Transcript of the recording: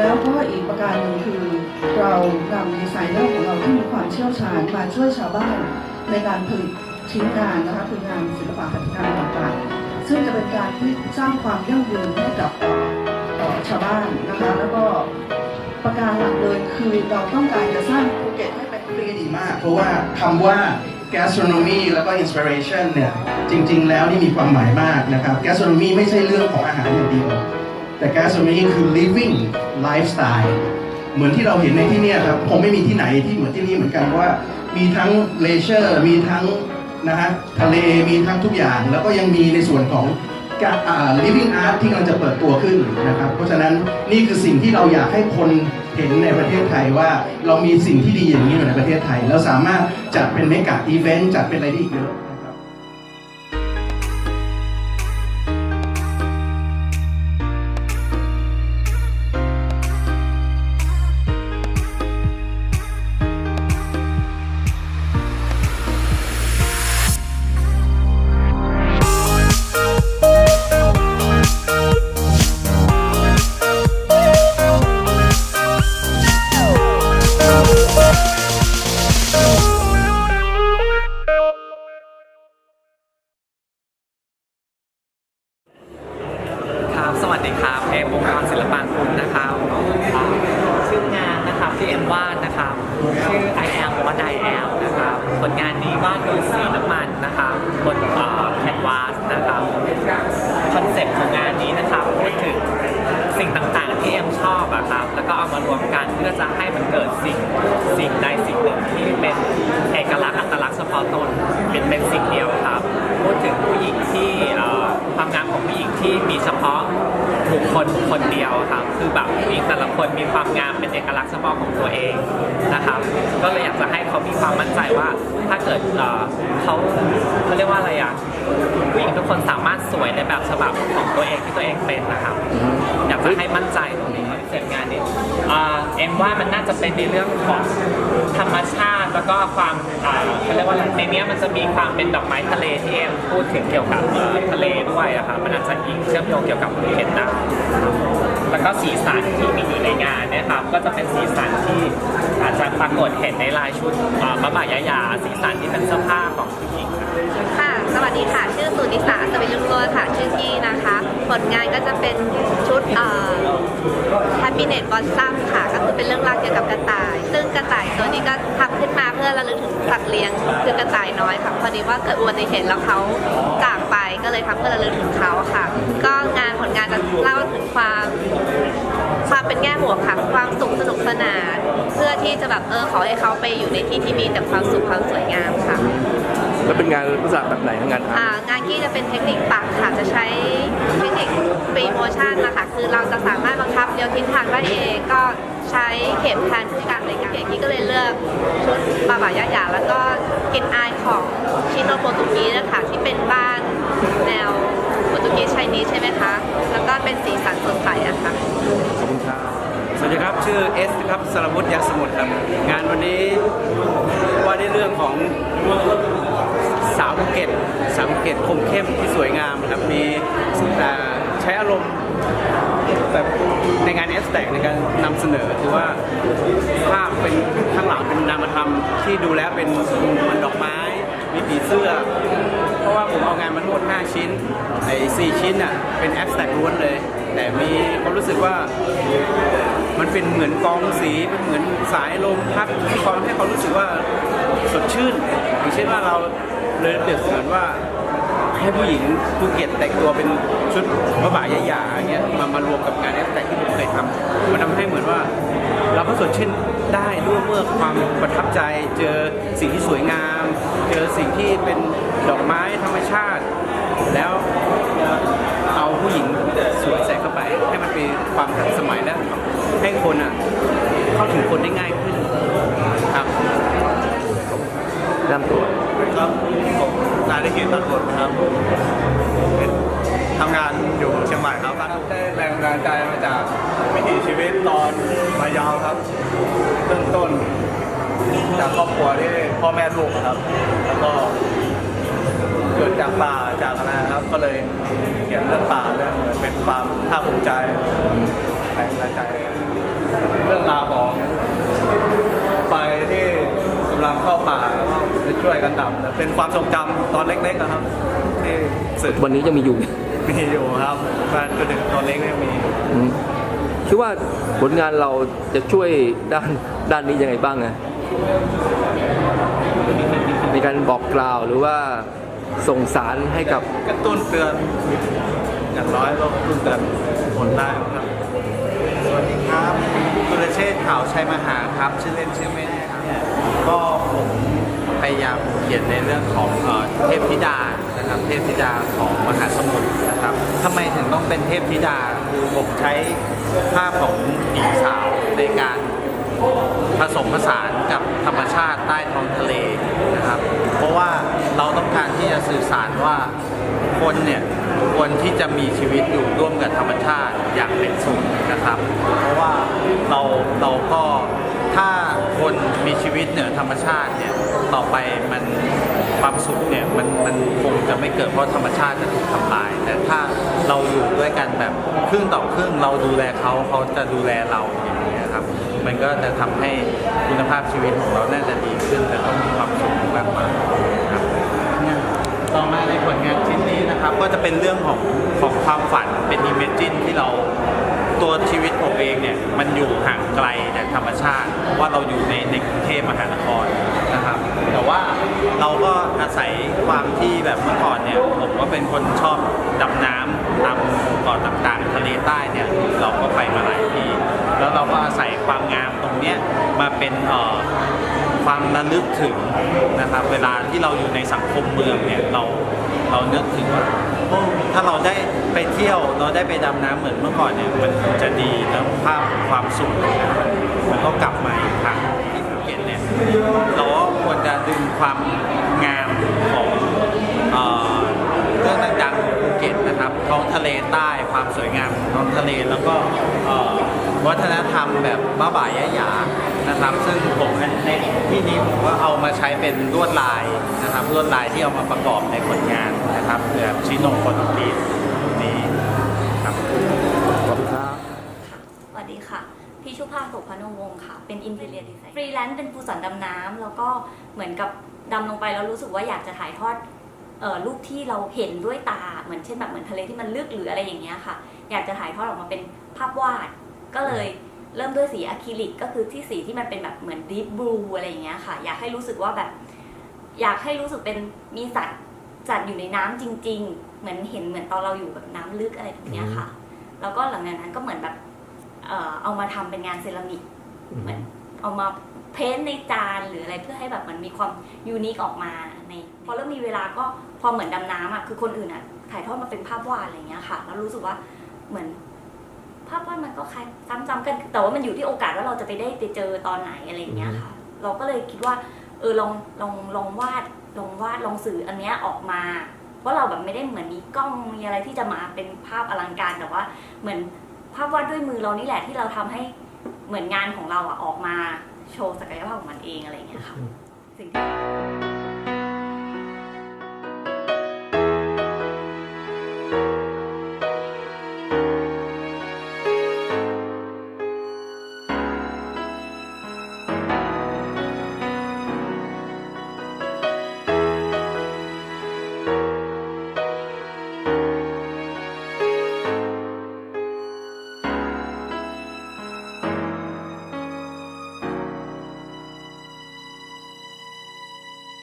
แล้วก็อีกประการหนึ่งคือเรานำดีไซเนอร์ของเราที่มีความเชี่ยวชาญมาช่วยชาวบ้านในการผลิตชิ้นงานนะคะคืองานศิลปะหัตถกรรมต่างๆ ซึ่งจะเป็นการที่สร้างความยั่งยืนให้กับชาวบ้านนะคะแล้วก็ประการหลักเลยคือเราต้องการจะสร้างภูเก็ตให้เป็นเรื่องดีมาก เพราะว่าคำว่า gastronomy แล้วก็ inspiration เนี่ยจริง ๆ แล้วนี่มีความหมายมากนะครับ gastronomy ไม่ใช่เรื่องของอาหารอย่างเดียว แต่ gastronomy คือ living lifestyle เหมือนที่เราเห็นในที่เนี่ยครับคงไม่มีที่ไหนที่เหมือนที่นี่เหมือนกันว่า มีทั้ง leisure มีทั้งนะฮะทะเลมีทั้งทุกอย่าง แล้วก็ยังมีในส่วนของการอ่า living art ที่กำลังจะเปิดตัวขึ้นนะครับ เพราะฉะนั้นนี่คือสิ่งที่เราอยากให้คนเห็นในประเทศไทยว่าเรามีสิ่งที่ดีอย่างนี้อยู่ในประเทศไทย แล้วสามารถจัดเป็นเมกะอีเวนต์จัดเป็นอะไรได้อีกเยอะ ผลงานนี้วาดด้วยสีน้ำมันนะครับนแคนวาสนะครับคอนเซ็ปต์ของงานนี้นะครับพูดถึงสิ่งต่างๆ ที่เอ็มชอบอะครับแล้วก็เอามารวมกันเพื่อจะให้มันเกิดสิ่งสิ่งใดสิ่งหนึ่งที่เป็นเอกลักษณ์อัตลักษณ์เฉพาะตนเป็นเป็นสิ่งเดียวครับ พูดถึงผู้หญิงที่ความงามของผู้หญิงที่มีเฉพาะ บุคคลคนเดียวครับคือแบบผู้หญิงแต่ละคนมีความงามเป็นเอกลักษณ์เฉพาะของตัวเองนะครับ ก็เลยอยากจะให้เขามีความมั่นใจว่าถ้าเกิดเเขาเขาเรียกว่าอะไรอะผู้หญิงทุกคนสามารถสวยในแบบฉบับของตัวเองที่ตัวเองเป็นนะครับ จะให้มั่นใจตรงนี้เสร็จงานนี้เอ็มว่ามันน่าจะเป็นในเรื่องของธรรมชาติ แล้วก็ความเขาเรียกว่าอะไรในนี้มันจะมีความเป็นดอกไม้ทะเลที่เอ็มพูดถึงเกี่ยวกับทะเลด้วยอะครับมันอาจจะอิงเชื่อมโยงเกี่ยวกับภูเก็ตได้แล้วก็สีสันที่มีอยู่ในงานนะครับก็จะเป็นสีสันที่อาจจะปรากฏเห็นในลายชุดอ่าบ้าบ่ายายาสีสันที่เป็นเสื้อผ้าของผู้หญิงค่ะ วัสดีค่ะ ชื่อสุนิสาสวิลุงโรค่ะ ชื่อกี้นะคะ ผลงานก็จะเป็นชุดเอ่อ Happiness Blossom ค่ะ ก็คือเป็นเรื่องราวเกี่ยวกับกระต่าย ซึ่งกระต่ายตัวนี้ก็ทำขึ้นมาเพื่อระลึกถึงสัตว์เลี้ยง คือกระต่ายน้อยค่ะ พอดีว่าเกิดอุบัติเหตุแล้วเขาจากไป ก็เลยทำเพื่อระลึกถึงเขาค่ะ ก็งานผลงานจะเล่าถึงความ ความเป็นแง่บวกค่ะ ความสุขสนุกสนาน เพื่อที่จะแบบเออขอให้เขาไปอยู่ในที่ที่มีแต่ความสุขความสวยงามค่ะ แล้วเป็นงานลักษณะแบบไหนงานอาร์ต อ่างานกี้จะเป็นเทคนิคปักค่ะจะใช้เทคนิคฟรีโมชั่นนะคะคือเราจะสามารถบังคับเลี้ยวทิศทางได้เองก็ ใช้เข็มแทนผู้การในการเขียนกี้ก็เลยเลือกชุดบาบายาหยาแล้วก็กลินอายของชิโนโปรตุกีสนะคะที่เป็นบ้านแนวโปรตุกีสไชนีสใช่ไหมคะ แล้วก็เป็นสีสันสดใสอะค่ะขอบคุณครับสวัสดีครับ ชื่อเอสครับสรวุฒิยาสมุทรครับ งานวันนี้ว่าในเรื่องของสาวภูเก็ตสาวภูเก็ตคมเข้มที่สวยงามนะครับมีแต่ ใช้อารมณ์แบบในงานเอสแตกในการนำเสนอคือว่าภาพเป็นข้างหลังเป็นนามธรรมที่ดูแล้วเป็นมันดอกไม้ มีผีเสื้อ เพราะว่าผมเอางานมาทั้งหมด5ชิ้นไอ้4ชิ้นอะเป็นแอสแตกล้วนเลย แต่มีความรู้สึกว่ามันเป็นเหมือนกองสีเป็นเหมือนสายลมพัดที่ความให้ความรู้สึกว่าสดชื่นอย่างเช่นว่าเราเลยเปรียบเสมือนว่า ให้ผู้หญิงภูเก็ตแต่งตัวเป็นชุดพระบ่ายหยาๆอย่างเงี้ยมามารวมกับงานแอสแตกที่ผมเคยทำมันทำให้เหมือนว่า เราก็สดชื่นได้ด้วยเมื่อความประทับใจเจอสิ่งที่สวยงาม เจอสิ่งที่เป็นดอกไม้ธรรมชาติ แล้วเอาผู้หญิงสวยใส่เข้าไป ให้มันเป็นความทันสมัยและให้คนอะเข้าถึงคนได้ง่ายขึ้นครับน้ำตัวครับ ผมนายได้เกียรติตัดบทครับเป็นทำงานอยู่เชียงใหม่ครับได้แรงบันดาลใจมาจากวิถีชีวิตตอนมายาวครับเริ่มต้นจากครอบครัวที่พ่อแม่ลูกครับ แล้วก็เกิดจากป่าจากอะไรครับ ก็เลยเขียนเรื่องป่าเรื่องเป็นความภาคภูมิใจแรงบันดาลใจเรื่องราวของไฟที่กำลังเข้าป่า แล้วก็ไปช่วยกันดับแต่เป็นความทรงจำตอนเล็กๆนะครับที่สื่อวันนี้ยังมีอยู่มีอยู่ครับแฟนก็ถึงตอนเล็กก็ยังมีอืมคิดว่าผลงานเราจะช่วยด้านด้านนี้ยังไงบ้างนะในการบอกกล่าวหรือว่าส่งสารให้กับกระตุ้นเตือนอย่างน้อยก็กระตุ้นเตือนคนได้ครับ สวัสดีครับกุลเชษฐ์ข่าวชัยมหาครับ ชื่อเล่นชื่อเม่นครับ ก็ผม พยายามเขียนในเรื่องของเอเทพธิดานะครับเทพธิดาของมหาสมุทรนะครับทำไมถึงต้องเป็นเทพธิดาคือผมใช้ภาพของหญิงสาวในการผสมผสานกับธรรมชาติใต้ท้องทะเลนะครับ เพราะว่าเราต้องการที่จะสื่อสารว่าคนเนี่ยควรที่จะมีชีวิตอยู่ร่วมกับธรรมชาติอย่างเป็นสุขนะครับ เพราะว่าเราเราก็ถ้าคนมีชีวิตเหนือธรรมชาติเนี่ย ต่อไปมันความสุขเนี่ยมันมันคงจะไม่เกิดเพราะธรรมชาติจะถูกทำลาย แต่ถ้าเราอยู่ด้วยกันแบบครึ่งต่อครึ่งเราดูแลเขาเขาจะดูแลเราอย่างนี้ยครับมันก็จะทำให้คุณภาพชีวิตของเราน่าจะดีขึ้นและก็มีความสุขมากกว่าครับต่อมาในผลงานชิ้นนี้นะครับก็จะเป็นเรื่องของของความฝันเป็นอิมเมจินที่เราตัวชีวิตผมเองเนี่ยมันอยู่ห่างไกลจากธรรมชาติ เพราะว่าเราอยู่ในในกรุงเทพมหานคร เราก็อาศัยความที่แบบเมื่อก่อนเนี่ย ผมก็เป็นคนชอบดำน้ำตามเกาะต่างๆ ทะเลใต้เนี่ยเราก็ไปมาหลายที่แล้วเราก็อาศัยความงามตรงเนี้ยมาเป็นเอ่อความระลึกถึงนะครับ เวลาที่เราอยู่ในสังคมเมืองเนี่ยเราเรานึกถึงว่าโอ้ถ้าเราได้ไปเที่ยวเราได้ไปดำน้ำเหมือนเมื่อก่อนเนี่ยมันจะดีแล้วภาพความสุขเนี่ยมันมันก็กลับมาอีกครั้งที่ภูเก็ตเนี่ยเราก็ควรจะดึง ความงามของเอ่อเรื่องดังๆของภูเก็ตนะครับท้องทะเลใต้ความสวยงามของท้องทะเลแล้วก็เอ่อวัฒนธรรมแบบบ้าบ่ายยะหยานะครับ ซึ่งผมในที่นี้ผมก็เอามาใช้เป็นลวดลายนะครับลวดลายที่เอามาประกอบในผลงานนะครับแบบชิโนโคตรีนี้ครับขอบคุณครับสวัสดีค่ะพี่ชุภาสุพนวงศ์ค่ะ เป็นอินเทเรียดีไซน์ฟรีแลนซ์เป็นครูสอนดำน้ำแล้วก็เหมือนกับ ดำลงไปแล้วรู้สึกว่าอยากจะถ่ายทอดเอ่อรูปที่เราเห็นด้วยตาเหมือนเช่นแบบเหมือนทะเลที่มันลึกหรืออะไรอย่างเงี้ยค่ะ อยากจะถ่ายทอดออกมาเป็นภาพวาด ก็เลยเริ่มด้วยสีอะคริลิกก็คือที่สีที่มันเป็นแบบเหมือนดีฟบลูอะไรอย่างเงี้ยค่ะ อยากให้รู้สึกว่าแบบ อยากให้รู้สึกเป็นมีสัตว์สัตว์อยู่ในน้ำจริง ๆ เหมือนเห็นเหมือนตอนเราอยู่แบบน้ำลึกอะไรแบบเนี้ยค่ะ แล้วก็หลังจากนั้นก็เหมือนแบบเอ่อเอามาทำเป็นงานเซรามิกเหมือน เอามาเพ้นท์ในจานหรืออะไรเพื่อให้แบบมันมีความยูนิคออกมาในพอเริ่มมีเวลาก็พอเหมือนดำน้ำอะคือคนอื่นอะถ่ายทอดมาเป็นภาพวาดอะไรเงี้ยค่ะ แล้วรู้สึกว่าเหมือน ภาพวาดมันก็คล้ายซ้ำๆกัน แต่ว่ามันอยู่ที่โอกาสว่าเราจะไปได้ไปเจอตอนไหนอะไรเงี้ยค่ะ เราก็เลยคิดว่า เออลองลองลองวาดลองวาดลองสื่ออันเนี้ยออกมาเพราเราแบบไม่ได้เหมือนมีกล้องมีอะไรที่จะมาเป็นภาพอลังการแต่ว่าเหมือนภาพวาดด้วยมือเรานี่แหละที่เราทำให้ เหมือนงานของเราอะออกมาโชว์ศักยภาพของมันเองอะไรอย่างเงี้ยค่ะสิ่งที่